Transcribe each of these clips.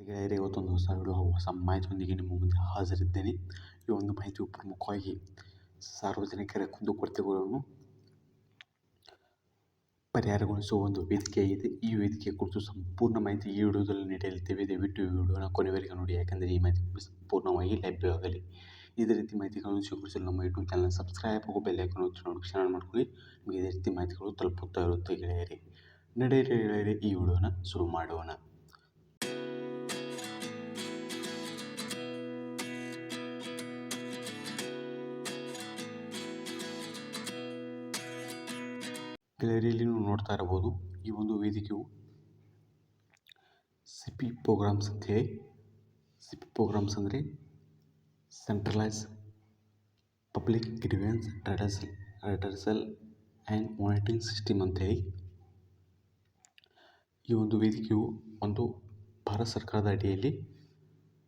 ಗೆಳೆಯರೇ ಇವತ್ತೊಂದು ಹೊಸ ವಿಡಿಯೋ ಹೊಸ ಮಾಹಿತಿಯೊಂದಿಗೆ ನಿಮ್ಮ ಮುಂದೆ ಹಾಜರಿದ್ದೇನೆ ಈ ಒಂದು ಮಾಹಿತಿಯು ಪ್ರಮುಖವಾಗಿ ಸಾರ್ವಜನಿಕರ ಕುಂದುಕೊರತೆಗಳನ್ನು ಪರಿಹಾರಗೊಳಿಸುವ ಒಂದು ವೇದಿಕೆಯಾಗಿದೆ ಈ ವೇದಿಕೆ ಕುರಿತು ಸಂಪೂರ್ಣ ಮಾಹಿತಿ ಈ ವಿಡಿಯೋದಲ್ಲಿ ನೀಡಲಿದ್ದೇವೆ ದಯವಿಟ್ಟು ಈ ವಿಡಿಯೋನ ಕೊನೆವರೆಗೆ ನೋಡಿ ಯಾಕೆಂದರೆ ಈ ಮಾಹಿತಿ ಸಂಪೂರ್ಣವಾಗಿ ಲಭ್ಯವಾಗಲಿ ಇದೇ ರೀತಿ ಮಾಹಿತಿಗಳನ್ನು ಸ್ವೀಕರಿಸಲು ನಮ್ಮ ಯೂಟ್ಯೂಬ್ ಚಾನಲ್ ಸಬ್ಸ್ಕ್ರೈಬ್ ಹಾಗೂ ಬೆಲ್ ಐಕನ್ ಒತ್ತಿ ನೋಟಿಫಿಕೇಶನ್ ಮಾಡ್ಕೊಳ್ಳಿ ನಿಮಗೆ ಇದೇ ರೀತಿ ಮಾಹಿತಿಗಳು ತಲುಪುತ್ತಾ ಇರುತ್ತೆ ಗೆಳೆಯರಿ ನಡೆಯಿರಿ ಗೆಳೆಯರಿ ಈ ವಿಡಿಯೋನ ಶುರು ಮಾಡೋಣ ನೀವು ನೋಡ್ತಾ ಇರಬಹುದು, ಈ ಒಂದು ವೇದಿಕೆಯು ಸಿಪಿ ಪ್ರೋಗ್ರಾಮ್ಸ್ ಅಂತೇಳಿ ಸಿ ಪಿ ಪ್ರೋಗ್ರಾಮ್ಸ್ ಅಂದರೆ centralise public grievance redressal redressal and monitoring system ಅಂತೇಳಿ ಈ ಒಂದು ವೇದಿಕೆಯು ಒಂದು ಭಾರತ ಸರ್ಕಾರದ ಅಡಿಯಲ್ಲಿ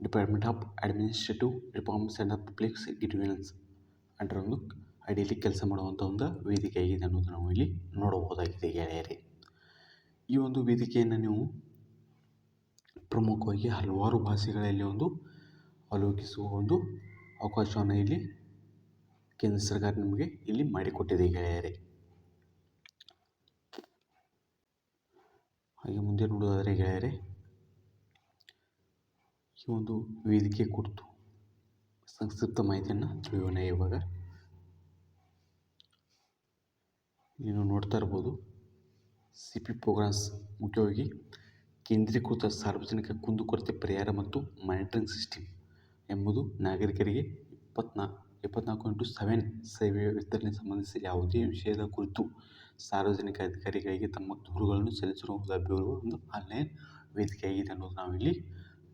department of administrative reforms and public grievance under ಒಂದು ಅಡಿಯಲ್ಲಿ ಕೆಲಸ ಮಾಡುವಂಥ ಒಂದು ವೇದಿಕೆ ಆಗಿದೆ ಅನ್ನೋದನ್ನು ನಾವು ಇಲ್ಲಿ ನೋಡಬಹುದಾಗಿದೆ ಗೆಳೆಯರೇ. ಈ ಒಂದು ವೇದಿಕೆಯನ್ನು ನೀವು ಪ್ರಮುಖವಾಗಿ ಹಲವಾರು ಭಾಷೆಗಳಲ್ಲಿ ಒಂದು ಅವಲೋಕಿಸುವ ಒಂದು ಅವಕಾಶವನ್ನು ಇಲ್ಲಿ ಕೇಂದ್ರ ಸರ್ಕಾರ ನಿಮಗೆ ಇಲ್ಲಿ ಮಾಡಿಕೊಟ್ಟಿದೆ ಗೆಳೆಯರೇ. ಹಾಗೆ ಮುಂದೆ ನೋಡೋದಾದರೆ ಗೆಳೆಯರೇ, ಈ ಒಂದು ವೇದಿಕೆ ಕುರಿತು ಸಂಕ್ಷಿಪ್ತ ಮಾಹಿತಿಯನ್ನು ತಿಳಿಯೋಣ ಇವಾಗ. ನೀವು ನೋಡ್ತಾ ಇರ್ಬೋದು ಸಿ ಪಿ ಪ್ರೋಗ್ರಾಮ್ಸ್ ಮುಖ್ಯವಾಗಿ ಕೇಂದ್ರೀಕೃತ ಸಾರ್ವಜನಿಕ ಕುಂದುಕೊರತೆ ಪರಿಹಾರ ಮತ್ತು ಮಾನಿಟರಿಂಗ್ ಸಿಸ್ಟಮ್ ಎಂಬುದು ನಾಗರಿಕರಿಗೆ ಇಪ್ಪತ್ನಾ, ಇಪ್ಪತ್ನಾಲ್ಕು ಇಂಟು ಸೆವೆನ್ ಸೇವೆಯ ವಿಸ್ತರಣೆ ಸಂಬಂಧಿಸಿ ಯಾವುದೇ ವಿಷಯದ ಕುರಿತು ಸಾರ್ವಜನಿಕ ಅಧಿಕಾರಿಗಳಿಗೆ ತಮ್ಮ ದೂರುಗಳನ್ನು ಸಲ್ಲಿಸಲು ಲಭ್ಯವಿರುವ ಒಂದು ಆನ್ಲೈನ್ ವೇದಿಕೆಯಾಗಿದೆ ಅನ್ನೋದು ನಾವಿಲ್ಲಿ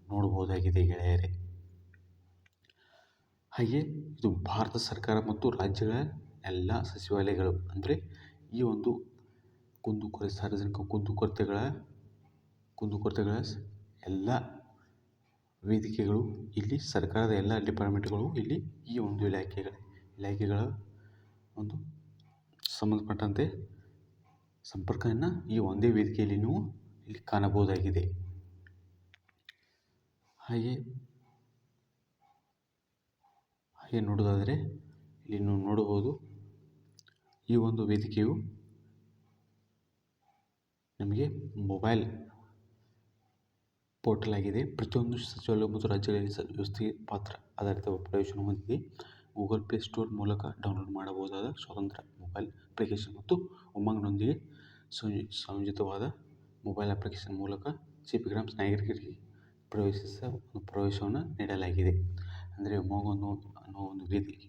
ನೋಡಬಹುದಾಗಿದೆ ಗೆಳೆಯರೇ. ಹಾಗೆ ಇದು ಭಾರತ ಸರ್ಕಾರ ಮತ್ತು ರಾಜ್ಯಗಳ ಎಲ್ಲ ಸಚಿವಾಲಯಗಳು, ಅಂದರೆ ಈ ಒಂದು ಕುಂದುಕೊರೆ ಸಾರ್ವಜನಿಕ ಕುಂದುಕೊರತೆಗಳ ಕುಂದುಕೊರತೆಗಳ ಎಲ್ಲ ವೇದಿಕೆಗಳು ಇಲ್ಲಿ, ಸರ್ಕಾರದ ಎಲ್ಲ ಡಿಪಾರ್ಟ್ಮೆಂಟ್ಗಳು ಇಲ್ಲಿ ಈ ಒಂದು ಇಲಾಖೆಗಳ ಇಲಾಖೆಗಳ ಒಂದು ಸಂಬಂಧಪಟ್ಟಂತೆ ಸಂಪರ್ಕವನ್ನು ಈ ಒಂದೇ ವೇದಿಕೆಯಲ್ಲಿ ನೀವು ಇಲ್ಲಿ ಕಾಣಬಹುದಾಗಿದೆ. ಹಾಗೆ ಹಾಗೆ ನೋಡೋದಾದರೆ ಇಲ್ಲಿ ನೀವು ನೋಡಬಹುದು ಈ ಒಂದು ವೇದಿಕೆಯು ನಮಗೆ ಮೊಬೈಲ್ ಪೋರ್ಟಲ್ ಆಗಿದೆ. ಪ್ರತಿಯೊಂದು ಸಚಿವಾಲಯ ಮತ್ತು ರಾಜ್ಯಗಳಲ್ಲಿ ವ್ಯವಸ್ಥೆ ಪಾತ್ರ ಆಧಾರಿತ ಪ್ರವೇಶವನ್ನು ಹೊಂದಿದೆ. ಗೂಗಲ್ ಪ್ಲೇ ಸ್ಟೋರ್ ಮೂಲಕ ಡೌನ್ಲೋಡ್ ಮಾಡಬಹುದಾದ ಸ್ವತಂತ್ರ ಮೊಬೈಲ್ ಅಪ್ಲಿಕೇಶನ್ ಮತ್ತು ಉಮಂಗ್ನೊಂದಿಗೆ ಸಂಯೋಜಿತವಾದ ಮೊಬೈಲ್ ಅಪ್ಲಿಕೇಶನ್ ಮೂಲಕ ಸಿಪಿ ಗ್ರಾಮ್ಸ್ ನಾಗರಿಕರಿಗೆ ಪ್ರವೇಶಿಸ, ಪ್ರವೇಶವನ್ನು ನೀಡಲಾಗಿದೆ. ಅಂದರೆ, ಉಮಂಗ್ ಅನ್ನೋ ಅನ್ನೋ ಒಂದು ವೇದಿಕೆ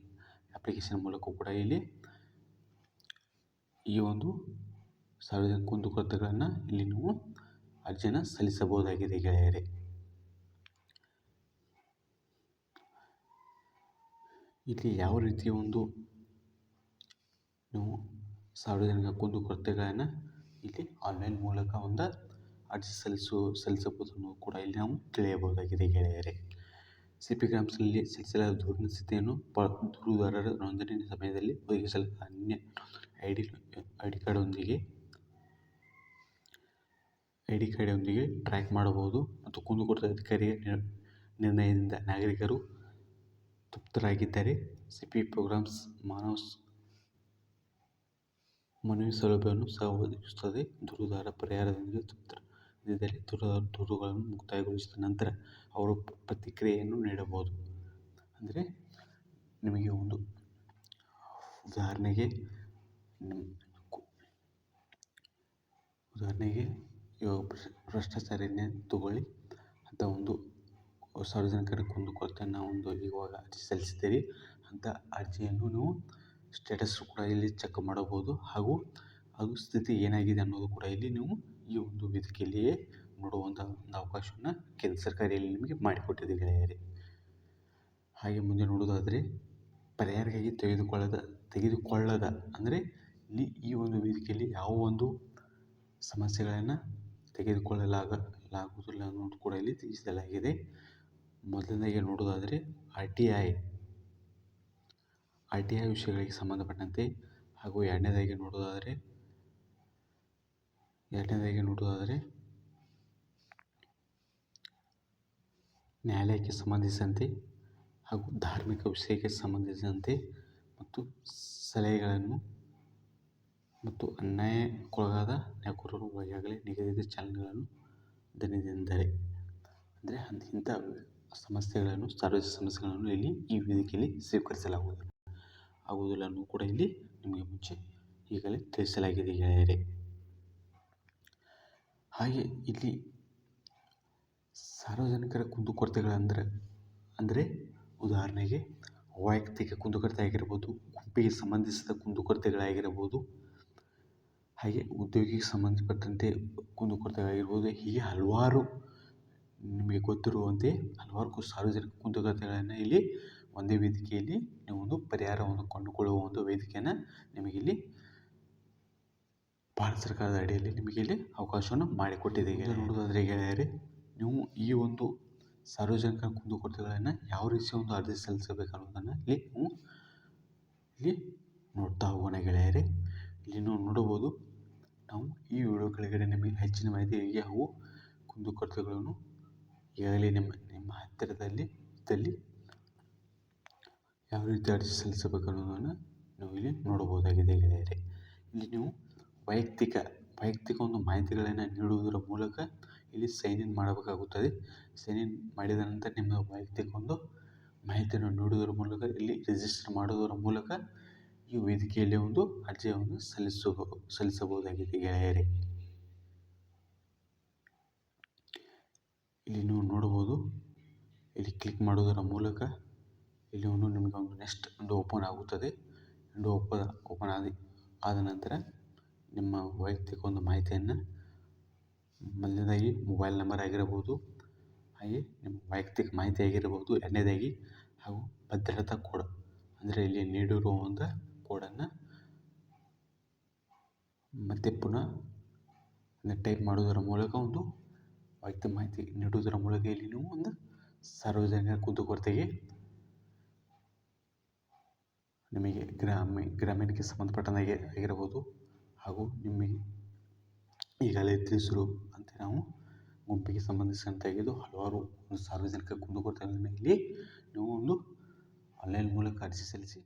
ಅಪ್ಲಿಕೇಶನ್ ಮೂಲಕ ಕೂಡ ಇಲ್ಲಿ ಈ ಒಂದು ಸಾರ್ವಜನಿಕ ಕುಂದುಕೊರತೆಗಳನ್ನು ಇಲ್ಲಿ ನೀವು ಅರ್ಜಿಯನ್ನು ಸಲ್ಲಿಸಬಹುದಾಗಿದೆ ಗೆಳೆಯರೆ. ಇಲ್ಲಿ ಯಾವ ರೀತಿಯ ಒಂದು ನೀವು ಸಾರ್ವಜನಿಕ ಕುಂದುಕೊರತೆಗಳನ್ನು ಇಲ್ಲಿ ಆನ್ಲೈನ್ ಮೂಲಕ ಒಂದು ಅರ್ಜಿ ಸಲ್ಲಿಸು ಸಲ್ಲಿಸಬಹುದು ಕೂಡ ಇಲ್ಲಿ ನಾವು ತಿಳಿಯಬಹುದಾಗಿದೆ ಗೆಳೆಯರೇ. ಸಿ ಪಿ ಗ್ರಾಮ್ಸ್ನಲ್ಲಿ ಸಲ್ಲಿಸಲಾದ ದೂರಿನ ಸ್ಥಿತಿಯನ್ನು ಪ ದೂರುದಾರರ ನೋಂದಣಿ ಸಮಯದಲ್ಲಿ ಒದಗಿಸಲಾದ ಅನ್ಯ ಐ ಡಿ ಐ ಡಿ ಕಾರ್ಡೊಂದಿಗೆ ಐ ಡಿ ಕಾರ್ಡೊಂದಿಗೆ ಟ್ರ್ಯಾಕ್ ಮಾಡಬಹುದು ಮತ್ತು ಕುಂದುಕೊರತೆ ಅಧಿಕಾರಿಯ ನಿರ್ಣಯದಿಂದ ನಾಗರಿಕರು ತೃಪ್ತರಾಗಿದ್ದರೆ ಸಿಪಿ ಪ್ರೋಗ್ರಾಮ್ಸ್ ಮಾನವ ಮನವಿ ಸೌಲಭ್ಯವನ್ನು ಸಹ ಒದಗಿಸುತ್ತದೆ. ದೂರುದಾರ ಪರಿಹಾರದೊಂದಿಗೆ ದೂರುದಾರ ದೂರುಗಳನ್ನು ಮುಕ್ತಾಯಗೊಳಿಸಿದ ನಂತರ ಅವರು ಪ್ರತಿಕ್ರಿಯೆಯನ್ನು ನೀಡಬಹುದು. ಅಂದರೆ ನಿಮಗೆ ಒಂದು ಉದಾಹರಣೆಗೆ ಉದಾಹರಣೆಗೆ ಇವಾಗ ಭ್ರಷ್ಟಾಚಾರನೇ ತಗೊಳ್ಳಿ ಅಂತ ಒಂದು ಸಾರ್ವಜನಿಕರ ಕುಂದುಕೊರತೆಯನ್ನು ಒಂದು ಇವಾಗ ಅರ್ಜಿ ಸಲ್ಲಿಸಿದ್ದೀರಿ ಅಂತ ಅರ್ಜಿಯನ್ನು ನೀವು ಸ್ಟೇಟಸ್ ಕೂಡ ಇಲ್ಲಿ ಚೆಕ್ ಮಾಡಬಹುದು ಹಾಗೂ ಅದು ಸ್ಥಿತಿ ಏನಾಗಿದೆ ಅನ್ನೋದು ಕೂಡ ಇಲ್ಲಿ ನೀವು ಈ ಒಂದು ವೇದಿಕೆಯಲ್ಲಿಯೇ ನೋಡುವಂಥ ಒಂದು ಅವಕಾಶವನ್ನು ಕೇಂದ್ರ ಸರ್ಕಾರ ಇಲ್ಲಿ ನಿಮಗೆ ಮಾಡಿಕೊಟ್ಟಿದೆ ಗೆಳೆಯರೇ. ಹಾಗೆ ಮುಂದೆ ನೋಡೋದಾದರೆ ಪರಿಹಾರಕ್ಕಾಗಿ ತೆಗೆದುಕೊಳ್ಳದ ತೆಗೆದುಕೊಳ್ಳದ ಅಂದರೆ ಇಲ್ಲಿ ಈ ಒಂದು ವೇದಿಕೆಯಲ್ಲಿ ಯಾವ ಒಂದು ಸಮಸ್ಯೆಗಳನ್ನು ತೆಗೆದುಕೊಳ್ಳಲಾಗುವುದಿಲ್ಲ ಅನ್ನೋದು ಕೂಡ ಇಲ್ಲಿ ತಿಳಿಸಲಾಗಿದೆ ಮೊದಲನೇದಾಗಿ ನೋಡೋದಾದರೆ R T I. R T I ವಿಷಯಗಳಿಗೆ ಸಂಬಂಧಪಟ್ಟಂತೆ ಹಾಗೂ ಎರಡನೇದಾಗಿ ನೋಡೋದಾದರೆ ಎರಡನೇದಾಗಿ ನೋಡೋದಾದರೆ ನ್ಯಾಯಾಲಯಕ್ಕೆ ಸಂಬಂಧಿಸಿದಂತೆ ಹಾಗೂ ಧಾರ್ಮಿಕ ವಿಷಯಕ್ಕೆ ಸಂಬಂಧಿಸಿದಂತೆ ಮತ್ತು ಸಲಹೆಗಳನ್ನು ಮತ್ತು ಅನ್ಯಾಯಕ್ಕೊಳಗಾದ ನ್ಯಾಯಕೋರರು ಈಗಾಗಲೇ ನಿಗದಿತ ಚಾನಲ್ಗಳನ್ನು ದನಿಯೆಂದರೆ ಅಂದರೆ ಇಂಥ ಸಮಸ್ಯೆಗಳನ್ನು, ಸಾರ್ವಜನಿಕ ಸಮಸ್ಯೆಗಳನ್ನು ಇಲ್ಲಿ ಈ ವೇದಿಕೆಯಲ್ಲಿ ಸ್ವೀಕರಿಸಲಾಗುವುದಿಲ್ಲ ಆಗುವುದಿಲ್ಲ ಕೂಡ ಇಲ್ಲಿ ನಿಮಗೆ ಮುಂಚೆ ಈಗಲೇ ತಿಳಿಸಲಾಗಿದೆ ಗೆಳೆಯರೇ. ಹಾಗೆ ಇಲ್ಲಿ ಸಾರ್ವಜನಿಕರ ಕುಂದುಕೊರತೆಗಳಂದರೆ, ಅಂದರೆ ಉದಾಹರಣೆಗೆ ವೈಯಕ್ತಿಕ ಕುಂದುಕೊರತೆ ಆಗಿರ್ಬೋದು ಗುಂಪಿಗೆ ಸಂಬಂಧಿಸಿದ ಕುಂದುಕೊರತೆಗಳಾಗಿರಬಹುದು ಹಾಗೆ ಉದ್ಯೋಗಿಗೆ ಸಂಬಂಧಪಟ್ಟಂತೆ ಕುಂದುಕೊರತೆಗಳಾಗಿರ್ಬೋದು, ಹೀಗೆ ಹಲವಾರು ನಿಮಗೆ ಗೊತ್ತಿರುವಂತೆ ಹಲವಾರು ಸಾರ್ವಜನಿಕ ಕುಂದುಕೊರತೆಗಳನ್ನು ಇಲ್ಲಿ ಒಂದೇ ವೇದಿಕೆಯಲ್ಲಿ ನೀವು ಒಂದು ಪರಿಹಾರವನ್ನು ಕಂಡುಕೊಳ್ಳುವ ಒಂದು ವೇದಿಕೆಯನ್ನು ನಿಮಗಿಲ್ಲಿ ಭಾರತ ಸರ್ಕಾರದ ಅಡಿಯಲ್ಲಿ ನಿಮಗೆ ಇಲ್ಲಿ ಅವಕಾಶವನ್ನು ಮಾಡಿಕೊಟ್ಟಿದೆ ನೋಡೋದಾದರೆ ಗೆಳೆಯರೇ ನೀವು ಈ ಒಂದು ಸಾರ್ವಜನಿಕ ಕುಂದುಕೊರತೆಗಳನ್ನು ಯಾವ ರೀತಿ ಒಂದು ಅರ್ಜಿ ಸಲ್ಲಿಸಬೇಕು ಅನ್ನೋದನ್ನು ಇಲ್ಲಿ ನೀವು ಇಲ್ಲಿ ನೋಡ್ತಾ ಹೋಗೋಣ ಗೆಳೆಯರೇ. ಇಲ್ಲಿ ನಾವು ನೋಡಬಹುದು ನಾವು ಈ ವಿಡಿಯೋ ಕೆಳಗಡೆ ನಿಮಗೆ ಹೆಚ್ಚಿನ ಮಾಹಿತಿ ಯಾವ ಕುಂದುಕೊರತೆಗಳನ್ನು ಈಗಾಗಲೇ ನಿಮ್ಮ ನಿಮ್ಮ ಹತ್ತಿರದಲ್ಲಿ ಇದ್ದಲ್ಲಿ ಯಾವ ರೀತಿ ಅರ್ಜಿ ಸಲ್ಲಿಸಬೇಕು ಅನ್ನೋದನ್ನು ನೀವು ಇಲ್ಲಿ ನೋಡಬಹುದಾಗಿದೆ ಗೆಳೆಯರೇ. ಇಲ್ಲಿ ನೀವು ವೈಯಕ್ತಿಕ ವೈಯಕ್ತಿಕ ಒಂದು ಮಾಹಿತಿಗಳನ್ನು ನೀಡುವುದರ ಮೂಲಕ ಇಲ್ಲಿ ಸೈನ್ ಇನ್ ಮಾಡಬೇಕಾಗುತ್ತದೆ. ಸೈನ್ ಇನ್ ಮಾಡಿದ ನಂತರ ನಿಮ್ಮ ವೈಯಕ್ತಿಕ ಒಂದು ಮಾಹಿತಿಯನ್ನು ನೀಡುವುದರ ಮೂಲಕ, ಇಲ್ಲಿ ರಿಜಿಸ್ಟರ್ ಮಾಡುವುದರ ಮೂಲಕ ಈ ವೇದಿಕೆಯಲ್ಲಿ ಒಂದು ಅರ್ಜಿಯನ್ನು ಸಲ್ಲಿಸಬಹುದು ಸಲ್ಲಿಸಬಹುದಾಗಿದೆ ಗೆಳೆಯರೇ. ಇಲ್ಲಿ ನೀವು ನೋಡಬಹುದು, ಇಲ್ಲಿ ಕ್ಲಿಕ್ ಮಾಡುವುದರ ಮೂಲಕ ಇಲ್ಲಿ ಒಂದು ನಿಮಗೆ ಒಂದು ನೆಕ್ಸ್ಟ್ ಒಂದು ಓಪನ್ ಆಗುತ್ತದೆ. ಒಂದು ಓಪನ್ ಓಪನ್ ಆದ ಆದ ನಂತರ ನಿಮ್ಮ ವೈಯಕ್ತಿಕ ಒಂದು ಮಾಹಿತಿಯನ್ನು ಮೊದಲನೇದಾಗಿ ಮೊಬೈಲ್ ನಂಬರ್ ಆಗಿರಬಹುದು ಹಾಗೆ ನಿಮ್ಮ ವೈಯಕ್ತಿಕ ಮಾಹಿತಿ ಆಗಿರಬಹುದು ಎರಡನೇದಾಗಿ ಹಾಗೂ ಭದ್ರತಾ ಕೋಡ್. ಅಂದರೆ ಇಲ್ಲಿ ನೀಡಿರುವ ಒಂದು ಕೋಡನ್ನು ಮತ್ತೆ ಪುನಃ ಟೈಪ್ ಮಾಡುವುದರ ಮೂಲಕ ಒಂದು ವೈಯಕ್ತಿಕ ಮಾಹಿತಿ ನೀಡುವುದರ ಮೂಲಕ ಇಲ್ಲಿ ನೀವು ಒಂದು ಸಾರ್ವಜನಿಕ ಕುಂದುಕೊರತೆಗೆ ನಿಮಗೆ ಗ್ರಾಮೀಣ ಗ್ರಾಮೀಣಕ್ಕೆ ಸಂಬಂಧಪಟ್ಟಂಗೆ ಆಗಿರಬಹುದು ಹಾಗೂ ನಿಮಗೆ ಈಗಾಗಲೇ ತಿಳಿಸಿರುವಂತೆ ನಾವು ಗುಂಪಿಗೆ ಸಂಬಂಧಿಸಿದಂತಾಗಿದ್ದು ಹಲವಾರು ಒಂದು ಸಾರ್ವಜನಿಕ ಕುಂದುಕೊರತೆಗಳನ್ನು ಇಲ್ಲಿ ನೀವು ಒಂದು ಆನ್ಲೈನ್ ಮೂಲಕ ಅರ್ಜಿ ಸಲ್ಲಿಸಿ